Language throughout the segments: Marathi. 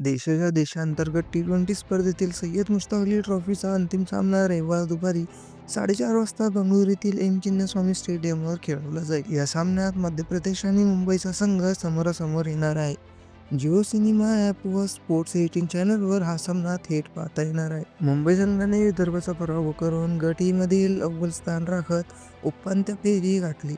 देशाच्या देशांतर्गत टी ट्वेंटी स्पर्धेतील सय्यद मुश्ताक अली ट्रॉफीचा अंतिम सामना रविवार दुपारी साडेचार वाजता बंगळुरू येथील एम चिन्नस्वामी स्टेडियमवर खेळवला जाईल. या सामन्यात मध्य प्रदेश आणि मुंबईचा संघ समोरासमोर येणार आहे. जिओ सिनेमा ॲप व स्पोर्ट्स एटीन चॅनलवर हा सामना थेट पाहता येणार आहे. मुंबई संघाने विदर्भाचा पराभव करून गट e अव्वल स्थान राखत उपांत्य फेरी गाठली.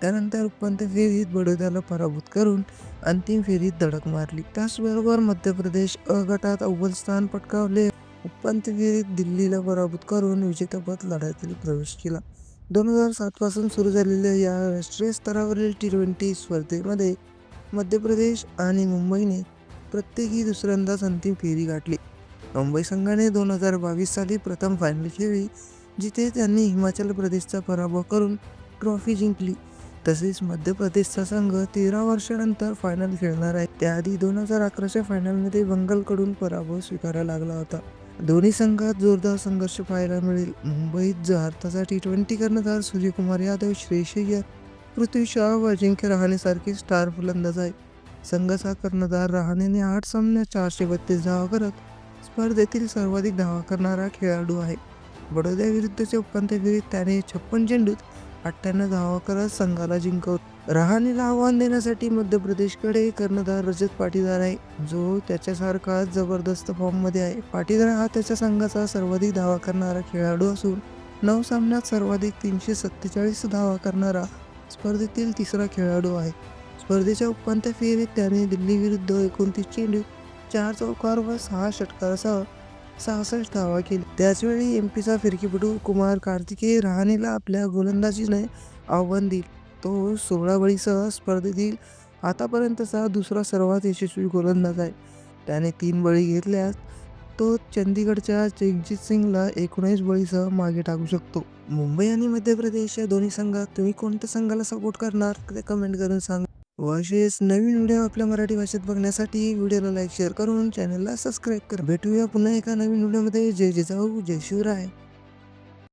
त्यानंतर उपांत्य फेरीत बडोद्याला पराभूत करून अंतिम फेरीत धडक मारली. त्याचबरोबर मध्य प्रदेश अ गटात अव्वल स्थान पटकावले. उपांत्य फेरीत दिल्लीला पराभूत करून विजेतेपद लढ्यातील प्रवेश केला. दोन हजार सातपासून सुरू झालेल्या या राष्ट्रीय स्तरावरील टी ट्वेंटी स्पर्धेमध्ये मध्य प्रदेश आणि मुंबईने प्रत्येकी दुसऱ्यांदाच अंतिम फेरी गाठली. मुंबई संघाने दोन हजार बावीस साली प्रथम फायनल खेळली जिथे त्यांनी हिमाचल प्रदेशचा पराभव करून ट्रॉफी जिंकली. तसेच मध्य प्रदेशचा संघ तेरा वर्षानंतर फायनल खेळणार आहे. त्याआधी दोन हजार अकराच्या फायनलमध्ये बंगालकडून पराभव स्वीकारायला लागला होता. दोन्ही संघात जोरदार संघर्ष पाहायला मिळेल. मुंबईत भारताचा टी ट्वेंटी कर्णधार सूर्यकुमार यादव श्रेयस पृथ्वी शॉ व अजिंक्य रहाणेसारखी स्टार फलंदाज आहे संघाचा कर्णधार रहाणेने आठ सामन्यात चारशे बत्तीस धावा करत स्पर्धेतील सर्वाधिक धावा करणारा खेळाडू आहे. बडोद्याविरुद्धच्या उपांत्य फेरीत त्याने छप्पन चेंडूत अठ्ठ्याण्णव धावा करत संघाला जिंकवत. रहाणेला आव्हान देण्यासाठी मध्य प्रदेशकडे कर्णधार रजत पाटीदार आहे. जो त्याच्यासारखा जबरदस्त फॉर्ममध्ये आहे. पाटीदार हा त्याच्या संघाचा सर्वाधिक धावा करणारा खेळाडू असून नऊ सामन्यात सर्वाधिक तीनशे सत्तेचाळीस धावा करणारा स्पर्धेतील तिसरा खेळाडू आहे. स्पर्धेच्या उपांत्य फेरीत त्याने दिल्ली विरुद्ध एकोणतीस चेंडू चार चौकार व सहा षटकारासह सहासष्ट धावा केली त्याचवेळी एम पीचा फिरकीपटू कुमार कार्तिकेय रहाणेला आपल्या गोलंदाजीने आव्हान दिल. तो सोळा बळीसह स्पर्धेतील आतापर्यंतचा दुसरा सर्वात यशस्वी गोलंदाज आहे. त्याने तीन बळी घेतल्यास तो चंदीगडच्या जगजित सिंगला एकोणीस बळीसह मागे टाकू शकतो. मुंबई आणि मध्य प्रदेश या दोन्ही संघात तुम्ही कोणत्या संघाला सपोर्ट करणार ते कमेंट करून सांगा. व असेच नवीन व्हिडिओ आपल्या मराठी भाषेत बघण्यासाठी व्हिडिओला लाईक शेअर करून चॅनलला सबस्क्राईब करा. भेटूया पुन्हा एका नवीन व्हिडिओमध्ये. जय जिजाऊ जय शिवराय.